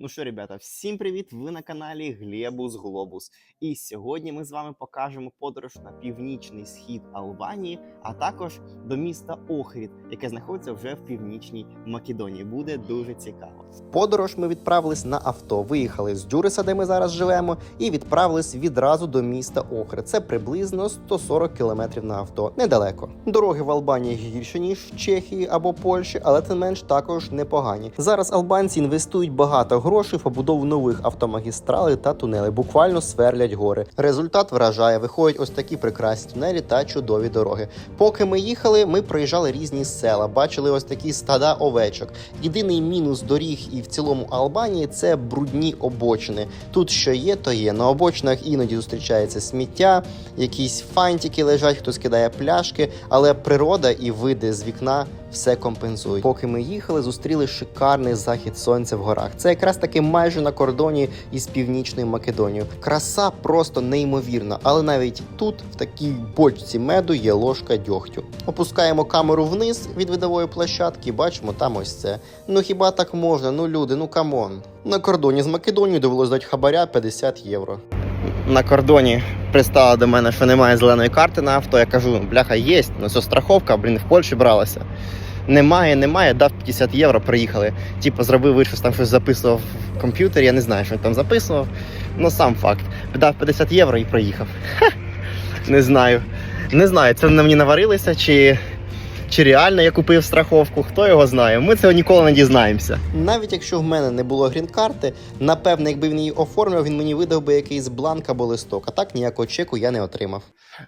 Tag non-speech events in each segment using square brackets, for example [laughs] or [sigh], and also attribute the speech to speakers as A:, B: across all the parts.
A: Ну що, ребята, всім привіт! Ви на каналі Глебус Глобус. І сьогодні ми з вами покажемо подорож на північний схід Албанії, а також до міста Охрід, яке знаходиться вже в північній Македонії. Буде дуже цікаво.
B: В подорож ми відправились на авто. Виїхали з Дюриса, де ми зараз живемо, і відправились відразу до міста Охрид. Це приблизно 140 кілометрів на авто. Недалеко. Дороги в Албанії гірші ніж в Чехії або Польщі, але тим менш також непогані. Зараз албанці інвестують багато грошей в побудову нових автомагістралей та тунелей. Буквально сверлять гори. Результат вражає. Виходять ось такі прекрасні тунелі та чудові дороги. Поки ми їхали, ми проїжджали різні села, бачили ось такі стада овечок. Єдиний мінус доріг і в цілому Албанії це брудні обочини. Тут що є, то є. На обочинах іноді зустрічається сміття, якісь фантики лежать, хтось кидає пляшки, але природа і види з вікна все компенсують. Поки ми їхали, зустріли шикарний захід сонця в горах. Це якраз таки майже на кордоні із північною Македонією. Краса просто неймовірна, але навіть тут, в такій бочці меду, є ложка дьогтю. Опускаємо камеру вниз від видової площадки, бачимо там ось це. Ну хіба так можна? Ну люди, ну камон. На кордоні з Македонією довелось дати хабаря 50 євро.
A: На кордоні пристала до мене, що немає зеленої карти на авто. Я кажу, бляха, є, ну це страховка, блін, в Польщі бралася. Немає, немає, дав 50 євро, приїхали. Типу, зробив вид, що там щось записував в комп'ютері, я не знаю, що він там записував. Ну сам факт. Дав 50 євро і проїхав. Ха, не знаю. Не знаю, це на мені наварилися, чи, чи реально я купив страховку, хто його знає. Ми цього ніколи не дізнаємося.
B: Навіть якщо в мене не було грін-карти, напевне, якби він її оформив, він мені видав би якийсь бланк або листок, а так ніякого чеку я не отримав.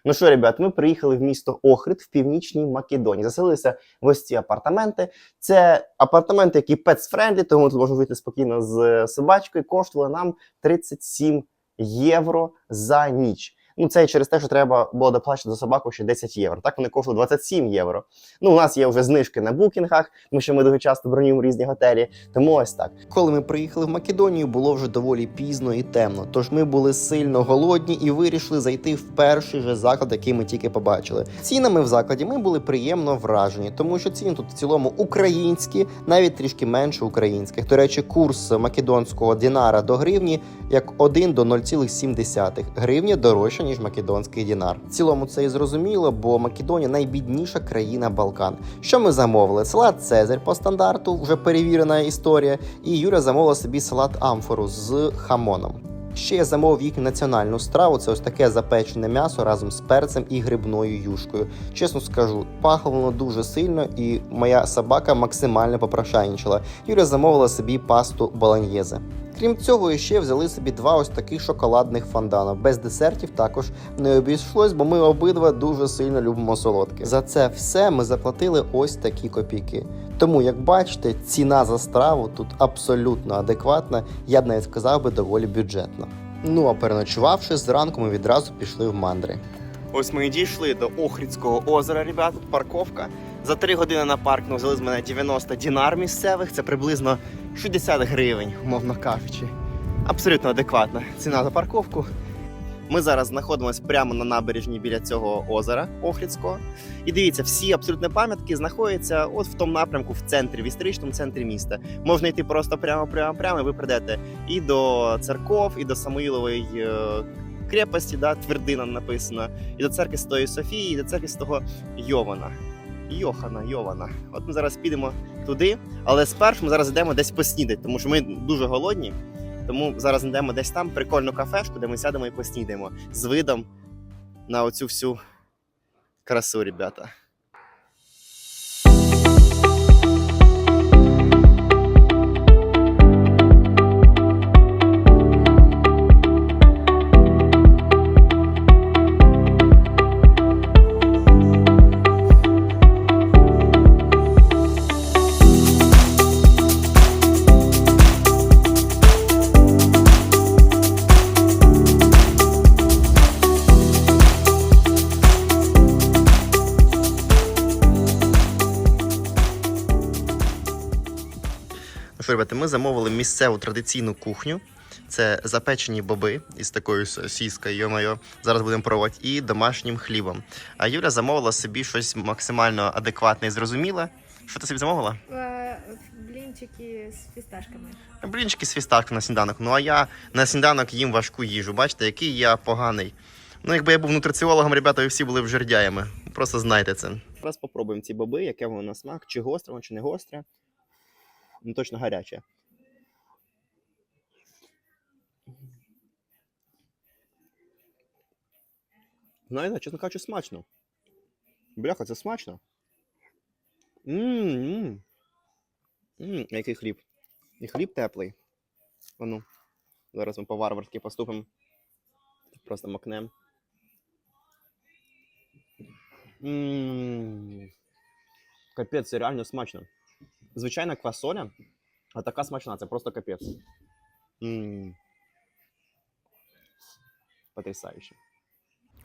A: Ну що, ребят, ми приїхали в місто Охрид в північній Македонії. Заселилися в ось ці апартаменти. Це апартаменти, які pets-friendly, тому тут можна жити спокійно з собачкою. Коштували нам 37 євро за ніч. Ну, це через те, що треба було доплачувати за собаку ще 10 євро. Так вони коштували 27 євро. Ну, у нас є вже знижки на букінгах, тому що ми дуже часто бронюємо різні готелі. Тому ось так.
B: Коли ми приїхали в Македонію, було вже доволі пізно і темно. Тож ми були сильно голодні і вирішили зайти в перший же заклад, який ми тільки побачили. Цінами в закладі ми були приємно вражені, тому що ціни тут в цілому українські, навіть трішки менше українських. До речі, курс македонського динара до гривні як 1 до 0,7. Гривня дорожча ніж македонський дінар. В цілому це і зрозуміло, бо Македонія найбідніша країна Балкан. Що ми замовили? Салат Цезарь по стандарту, вже перевірена історія. І Юля замовила собі салат амфору з хамоном. Ще я замовив їхню національну страву. Це ось таке запечене м'ясо разом з перцем і грибною юшкою. Чесно скажу, пахло воно дуже сильно, і моя собака максимально попрошайничала. Юля замовила собі пасту болоньєзе. Крім цього, ще взяли собі два ось таких шоколадних фондана. Без десертів також не обійшлось, бо ми обидва дуже сильно любимо солодке. За це все ми заплатили ось такі копійки. Тому, як бачите, ціна за страву тут абсолютно адекватна, я б навіть сказав би доволі бюджетна. Ну а переночувавши, зранку ми відразу пішли в мандри.
A: Ось ми і дійшли до Охрідського озера, ребята, парковка. За 3 години на паркінгу взяли з мене 90 дінар місцевих, це приблизно 60 гривень, умовно кажучи. Абсолютно адекватна ціна за парковку. Ми зараз знаходимося прямо на набережні біля цього озера Охрідського. І дивіться, всі абсолютні пам'ятки знаходяться от в тому напрямку, в центрі, в історичному центрі міста. Можна йти просто прямо, прямо, прямо, і ви прийдете і до церков, і до Самуїлової е, крепості, да, твердина написано, і до церкви Святої Софії, і до церкви Святого Йована. Йохана, Йована. От ми зараз підемо туди, але спершу ми зараз йдемо десь поснідати, тому що ми дуже голодні. Тому зараз йдемо десь там прикольну кафешку, де ми сядемо і поснідаємо з видом на оцю всю красу, ребята. Ну ми замовили місцеву традиційну кухню. Це запечені боби із такою сіскою, йо-моє, зараз будемо пробувати, і домашнім хлібом. А Юля замовила собі щось максимально адекватне і зрозуміле,
B: Що ти собі замовила?
C: Е, Блінчики з фісташками.
B: Блінчики з фісташками на сніданок. Ну а я на сніданок їм важку їжу. Бачите, який я поганий. Ну, якби я був нутриціологом, ребята, ви всі були б жердяями. Просто знайте це. Зараз попробуємо ці боби, яке воно на смак, чи гостре, чи не гостре. Ну, точно гаряче. Знаєте, чесно кажучи, смачно. Бляха, це смачно. Ммм. Ммм, який хліб. І хліб теплий. А ну, зараз ми по-варварськи поступимо. Просто макнем. Ммм. Капець, це реально смачно. Звичайна квасоля, а така смачна, це просто капець. Потрясающе.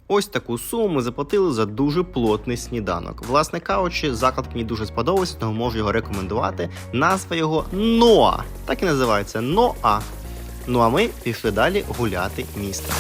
B: Ось таку суму ми заплатили за дуже плотний сніданок. Власне кажучи, заклад мені дуже сподобався, тому можу його рекомендувати. Назва його Ноа. Так і називається Ноа. Ну а ми пішли далі гуляти містом.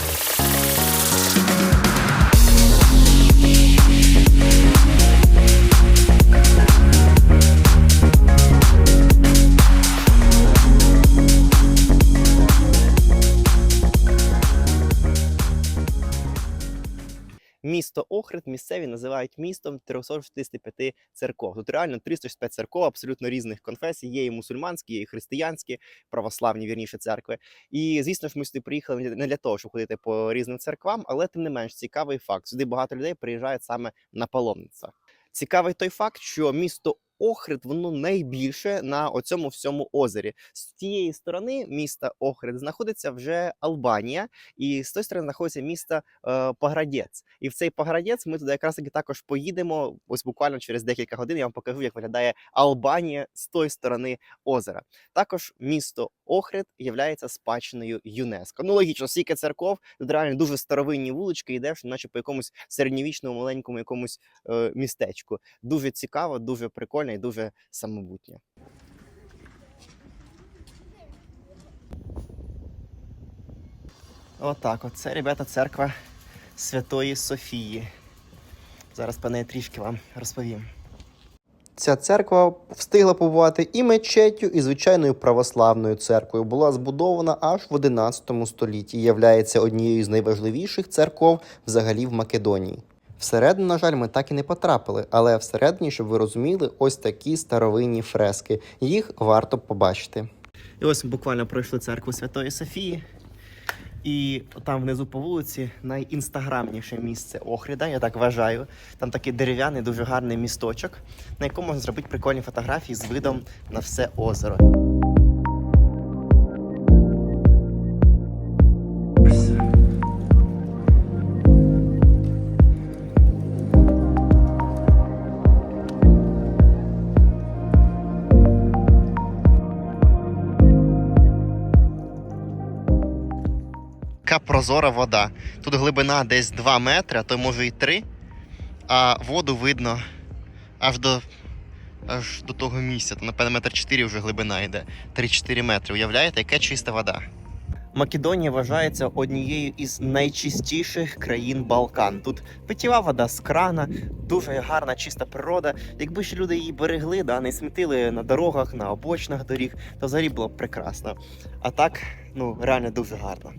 B: Місто Охрид місцеві називають містом 365 церков. Тут реально 365 церков абсолютно різних конфесій. Є і мусульманські, є і християнські, православні вірніше церкви. І звісно ж, ми сюди приїхали не для того, щоб ходити по різним церквам, але тим не менш цікавий факт. Сюди багато людей приїжджають саме на паломництва. Цікавий той факт, що місто Охрид воно найбільше на оцьому всьому озері. З тієї сторони міста Охрид знаходиться вже Албанія, і з тої сторони знаходиться місто е, Поградець. І в цей Поградець ми туди якраз таки також поїдемо. Ось буквально через декілька годин я вам покажу, як виглядає Албанія з тої сторони озера. Також місто Охрид є спадщиною ЮНЕСКО. Ну логічно, стільки церков, тут реально дуже старовинні вулички, йдеш, наче по якомусь середньовічному маленькому якомусь е, містечку. Дуже цікаво, дуже прикольно і дуже самобутнє. Отак, от це, ребята, церква Святої Софії. Зараз про неї трішки вам розповім.
D: Ця церква встигла побувати і мечеттю, і звичайною православною церквою. Була збудована аж в 11 столітті. Являється однією з найважливіших церков взагалі в Македонії. Всередину, на жаль, ми так і не потрапили, але всередині, щоб ви розуміли, ось такі старовинні фрески. Їх варто побачити.
B: І ось ми буквально пройшли церкву Святої Софії. І там внизу по вулиці найінстаграмніше місце Охріда, я так вважаю. Там такий дерев'яний, дуже гарний місточок, на якому можна зробити прикольні фотографії з видом на все озеро. Така прозора вода. Тут глибина десь 2 метри, а то може і 3. А воду видно аж до, аж до того місця. Там, напевно, метр 4 вже глибина йде. 3-4 метри. Уявляєте, яка чиста вода? Македонія вважається однією із найчистіших країн Балкан. Тут питєва вода з крана, дуже гарна, чиста природа. Якби ж люди її берегли, да, не смітили на дорогах, на обочинах доріг, то взагалі було б прекрасно. А так, ну реально дуже гарно.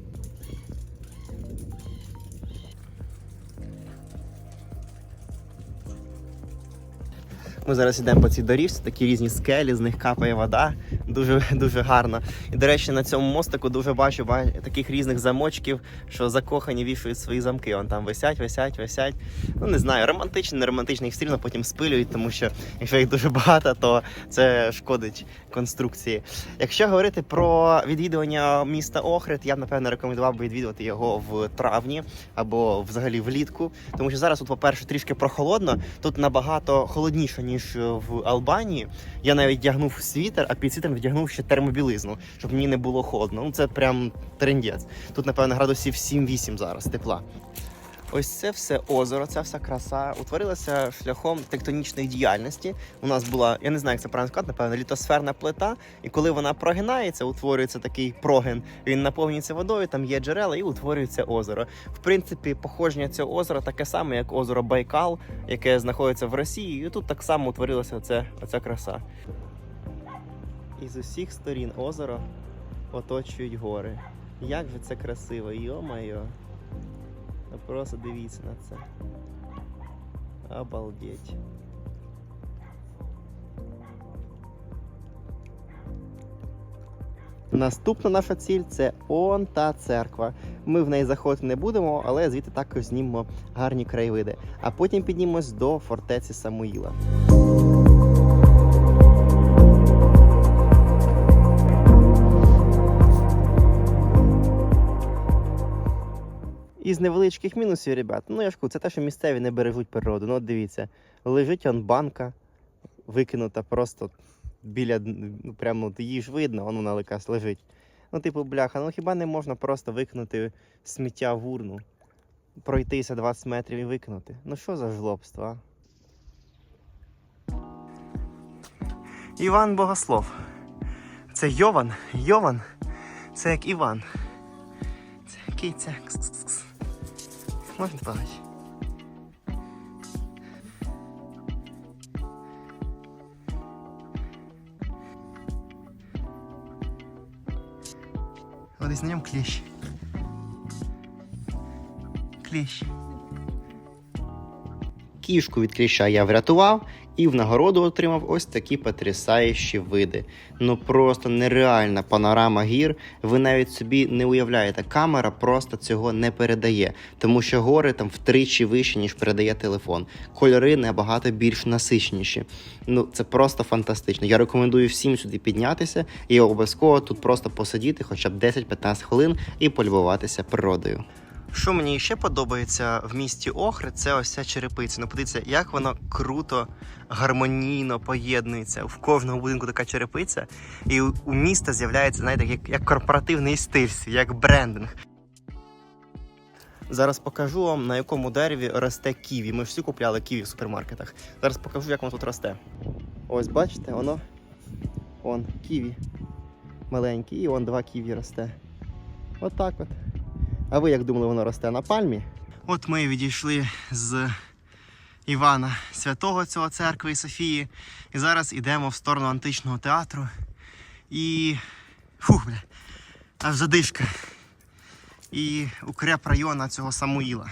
B: Ми зараз йдемо по цій доріжці, такі різні скелі, з них капає вода. Дуже [laughs] дуже гарно. І до речі, на цьому мостику дуже бачу таких різних замочків, що закохані вішають свої замки. Вон там висять, висять, висять. Ну не знаю, романтичні, не романтичні, їх одно потім спилюють, тому що якщо їх дуже багато, то це шкодить конструкції. Якщо говорити про відвідування міста Охрид, я б напевно рекомендував би відвідувати його в травні або взагалі влітку, тому що зараз тут, по-перше, трішки прохолодно, тут набагато холодніше, ніж в Албанії. Я навіть вдягнув світер, а під світером вдягнув ще термобілизну, щоб мені не було холодно. Ну це прям трендець. Тут, напевно, градусів 7-8 зараз тепла. Ось це все озеро, ця вся краса утворилася шляхом тектонічної діяльності. У нас була, я не знаю, як це правильно сказати, напевно, літосферна плита. І коли вона прогинається, утворюється такий прогин. Він наповнюється водою, там є джерела і утворюється озеро. В принципі, походження цього озера таке саме, як озеро Байкал, яке знаходиться в Росії. І тут так само утворилася оця, оця краса. І з усіх сторін озеро оточують гори. Як же це красиво, йо-майо. Ну просто дивіться на це. Обалдеть. Наступна наша ціль це он та церква. Ми в неї заходити не будемо, але звідти також знімемо гарні краєвиди. А потім піднімемось до фортеці Самуїла. Із невеличких мінусів, ребят, ну я ж кажу, це те, що місцеві не бережуть природу. Ну, от дивіться, лежить он банка, викинута просто біля, ну, прямо її ж видно, воно вона якась лежить. Ну, типу, бляха, ну хіба не можна просто викинути сміття в урну, пройтися 20 метрів і викинути? Ну що за жлобство? а? Іван Богослов. Це Йован. Йован. Це як Іван. Це? Кс-кс-кс. Можна побачити? О, десь на ньому кліщ. Кліщ.
D: Кішку від кліща я врятував і в нагороду отримав ось такі потрясаючі види. Ну просто нереальна панорама гір. Ви навіть собі не уявляєте, камера просто цього не передає, тому що гори там втричі вищі, ніж передає телефон. Кольори набагато більш насичніші. Ну це просто фантастично. Я рекомендую всім сюди піднятися і обов'язково тут просто посидіти хоча б 10-15 хвилин і полюбуватися природою.
B: Що мені ще подобається в місті Охри, це ось ця черепиця. Ну, подивіться, як воно круто, гармонійно поєднується. В кожному будинку така черепиця. І у, міста з'являється, знаєте, як, як корпоративний стиль, як брендинг. Зараз покажу вам, на якому дереві росте ківі. Ми ж всі купляли ківі в супермаркетах. Зараз покажу, як воно тут росте. Ось бачите, воно. Он ківі. Маленький, і он два ківі росте. Отак от. А ви як думали, воно росте на пальмі? От ми відійшли з Івана Святого цього церкви і Софії. І зараз йдемо в сторону античного театру. І. Фух, бля, аж задишка. І укреп району цього Самуїла.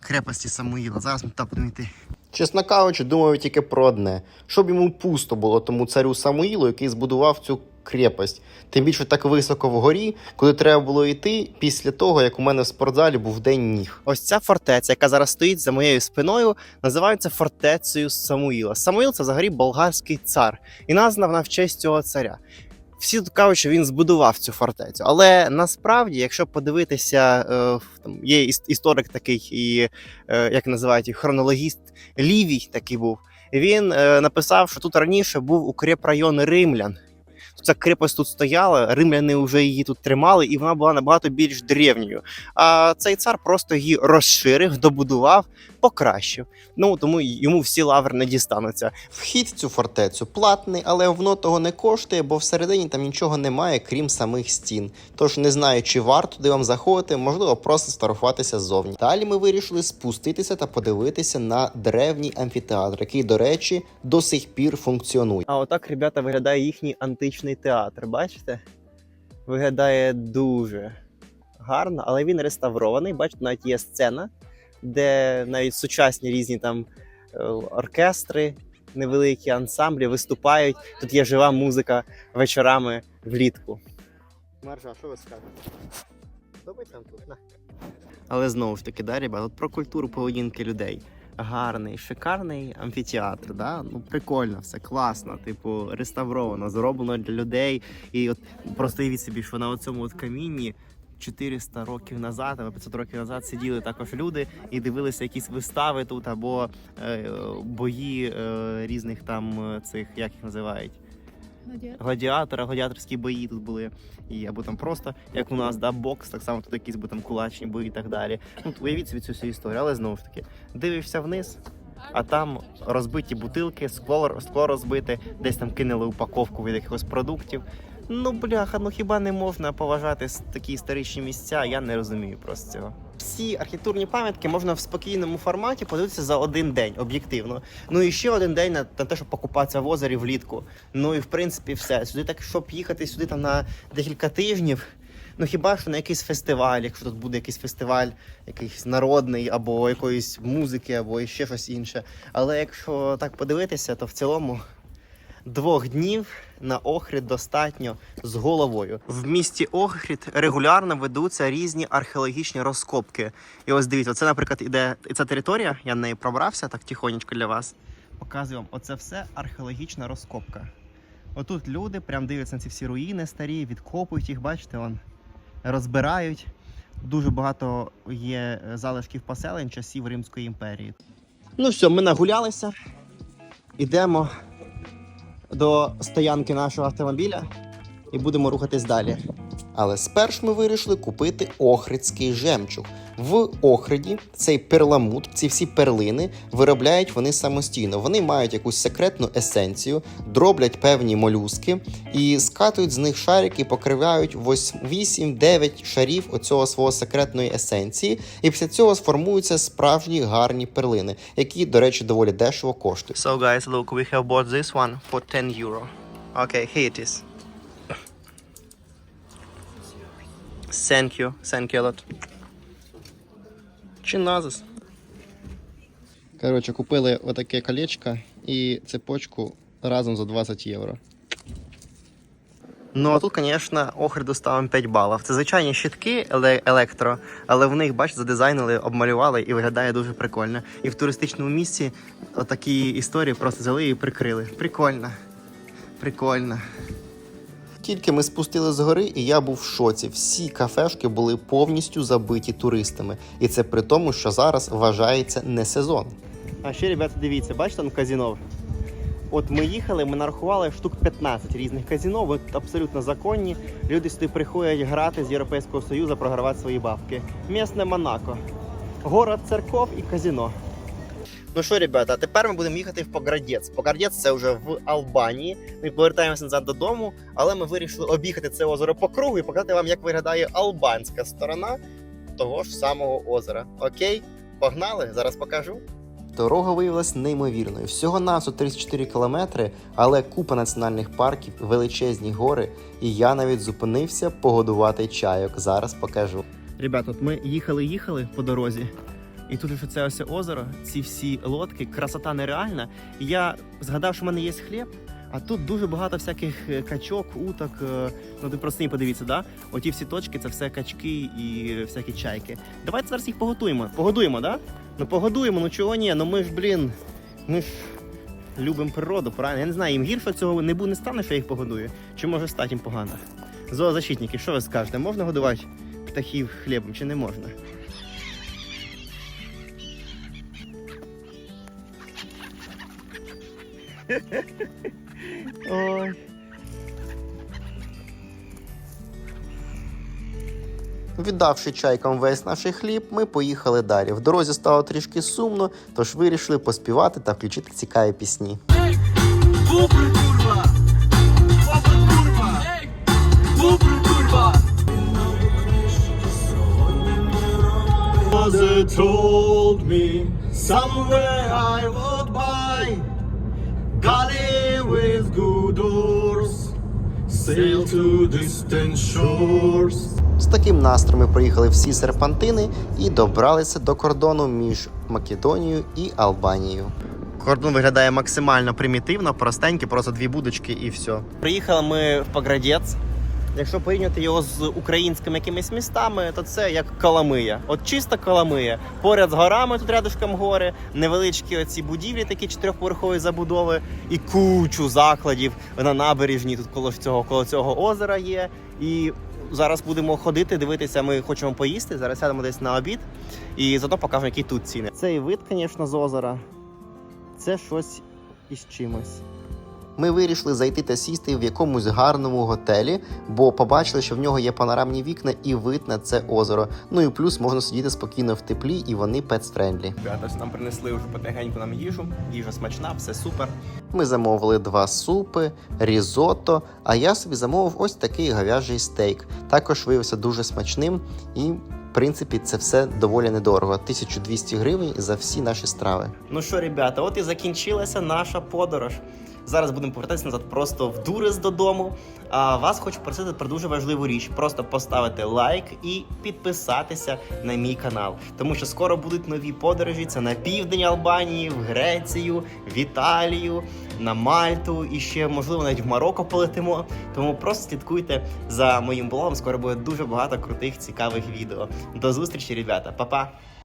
B: Крепості Самуїла. Зараз ми туди будемо йти.
D: Чесно кажучи, думаю тільки про одне: щоб йому пусто було тому царю Самуїлу, який збудував цю крепость. Тим більше так високо вгорі, куди треба було йти після того, як у мене в спортзалі був день ніг.
B: Ось ця фортеця, яка зараз стоїть за моєю спиною, називається фортецею Самуїла. Самуїл це взагалі болгарський цар, і названа в честь цього царя. Всі тут кажуть, що він збудував цю фортецю. Але насправді, якщо подивитися, е, там є історик такий, і е, як називають хронологіст Лівій такий був. Він е, написав, що тут раніше був укреп район римлян. Ця крепость тут стояла, римляни вже її тут тримали, і вона була набагато більш древньою. А цей цар просто її розширив, добудував, покращив. Ну тому йому всі лаври не дістануться.
D: Вхід в цю фортецю платний, але воно того не коштує, бо всередині там нічого немає, крім самих стін. Тож не знаю, чи варто туди вам заходити, можливо, просто сфотографуватися ззовні. Далі ми вирішили спуститися та подивитися на древній амфітеатр, який, до речі, до сих пір функціонує.
B: А отак, ребята, виглядає їхній античний театр. Бачите? Виглядає дуже гарно, але він реставрований. Бачите, навіть є сцена, де навіть сучасні різні там е, оркестри, невеликі ансамблі виступають. Тут є жива музика вечорами влітку. Маржа, що ви скажете? Подобається вам тут? На. Але знову ж таки, да, ребята, от про культуру поведінки людей. Гарний, шикарний амфітеатр, да? ну прикольно, все класно, типу, реставровано, зроблено для людей. І от просто уявіть собі, що на цьому от камінні 400 років назад або 500 років назад сиділи також люди і дивилися якісь вистави тут або е, бої е, різних там е, цих, як їх називають,
C: Гладіатор.
B: гладіатора, гладіаторські бої тут були. І або там просто, як у нас, да, бокс, так само тут якісь би там кулачні бої і так далі. Ну, уявіть собі цю всю історію, але знову ж таки, дивишся вниз, а там розбиті бутилки, скло, скло розбите, десь там кинули упаковку від якихось продуктів. Ну, бляха, ну хіба не можна поважати такі історичні місця? Я не розумію просто цього. Всі архітектурні пам'ятки можна в спокійному форматі подивитися за один день, об'єктивно. Ну і ще один день на, на те, щоб покупатися в озері влітку. Ну і в принципі все. Сюди так, щоб їхати сюди там на декілька тижнів. Ну хіба що на якийсь фестиваль, якщо тут буде якийсь фестиваль, якийсь народний, або якоїсь музики, або ще щось інше. Але якщо так подивитися, то в цілому двох днів на Охрид достатньо з головою. В місті Охрид регулярно ведуться різні археологічні розкопки. І ось дивіться, це, наприклад, іде ця територія, я на неї пробрався так тихонечко для вас. Показую вам, оце все археологічна розкопка. Отут люди прям дивляться на ці всі руїни старі, відкопують їх, бачите, вон, розбирають. Дуже багато є залишків поселень часів Римської імперії. Ну все, ми нагулялися. Ідемо до стоянки нашого автомобіля і будемо рухатись далі.
D: Але спершу ми вирішили купити охридський жемчуг. В Охриді цей перламутр, ці всі перлини виробляють вони самостійно. Вони мають якусь секретну есенцію, дроблять певні молюски і скатують з них шарики, покривають 8-9 шарів оцього свого секретної есенції. І після цього сформуються справжні гарні перлини, які, до речі, доволі дешево коштують.
B: So guys, look, we have bought this one for 10 euro. Okay, here it is. Thank you, thank you a lot. Чиназис. Коротше, купили отаке колечко і цепочку разом за 20 євро. Ну, а тут, звісно, Охриду ставимо 5 балів. Це звичайні щитки електро, але в них, бачите, задизайнили, обмалювали і виглядає дуже прикольно. І в туристичному місці отакі історії просто взяли і прикрили. Прикольно. Прикольно.
D: Тільки ми спустили з гори, і я був в шоці. Всі кафешки були повністю забиті туристами. І це при тому, що зараз вважається не сезон.
B: А ще, ребята, дивіться, бачите там казіно? От ми їхали, ми нарахували штук 15 різних казіно, вони абсолютно законні. Люди сюди приходять грати з Європейського Союзу, програвати свої бабки. Місне Монако. Город церков і казіно. Ну що, ребята, тепер ми будемо їхати в Поградець. Поградець це вже в Албанії. Ми повертаємося назад додому, але ми вирішили об'їхати це озеро по кругу і показати вам, як виглядає албанська сторона того ж самого озера. Окей, погнали, зараз покажу.
D: Дорога виявилась неймовірною. Всього навсо 34 кілометри, але купа національних парків, величезні гори, і я навіть зупинився погодувати чайок. Зараз покажу.
B: Ребята, от ми їхали, їхали по дорозі, і тут ось це ось озеро, ці всі лодки, красота нереальна. Я згадав, що в мене є хліб, а тут дуже багато всяких е, качок, уток. е, Ну ти просто самі подивіться, да? Оті всі точки це все качки і всякі чайки. Давайте зараз їх поготуємо. Погодуємо, да? Ну погодуємо, ну чого ні? Ну ми ж, блін, ми ж любимо природу, правильно? Я не знаю, їм гірше цього не буде, не стане, що я їх погодую. Чи може стати їм погано? Зоозащитники, що ви скажете? Можна годувати птахів хлібом чи не можна? Ой.
D: Віддавши чайкам весь наш хліб, ми поїхали далі. В дорозі стало трішки сумно, тож вирішили поспівати та включити цікаві пісні.
E: Told me somewhere I would buy with good oars Sail to distant shores
D: З таким настроєм приїхали проїхали всі серпантини і добралися до кордону між Македонією і Албанією.
B: Кордон виглядає максимально примітивно, простенький, просто дві будочки і все. Приїхали ми в Поградець. Якщо порівняти його з українськими якимись містами, то це як Коломия. От чиста Коломия. Поряд з горами тут рядышком гори, невеличкі оці будівлі, такі чотирьохповерхові забудови, і кучу закладів на набережні. Тут коло цього, коло цього озера є. І зараз будемо ходити, дивитися. Ми хочемо поїсти. Зараз сядемо десь на обід і зато покажемо, які тут ціни. Цей вид, звісно, з озера. Це щось із чимось.
D: Ми вирішили зайти та сісти в якомусь гарному готелі, бо побачили, що в нього є панорамні вікна і вид на це озеро. Ну і плюс можна сидіти спокійно в теплі, і вони петс-френдлі.
B: Ребята, нам принесли вже потихеньку нам їжу. Їжа смачна, все супер.
D: Ми замовили два супи, різотто, а я собі замовив ось такий говяжий стейк. Також виявився дуже смачним і. В принципі, це все доволі недорого. 1200 гривень за всі наші страви.
B: Ну що, ребята, от і закінчилася наша подорож. Зараз будемо повертатися назад просто в Дурис додому. А вас хочу просити про дуже важливу річ: просто поставити лайк і підписатися на мій канал. Тому що скоро будуть нові подорожі. Це на південь Албанії, в Грецію, в Італію, на Мальту і ще можливо навіть в Марокко полетимо. Тому просто слідкуйте за моїм блогом. Скоро буде дуже багато крутих цікавих відео. До зустрічі, ребята, Па-па!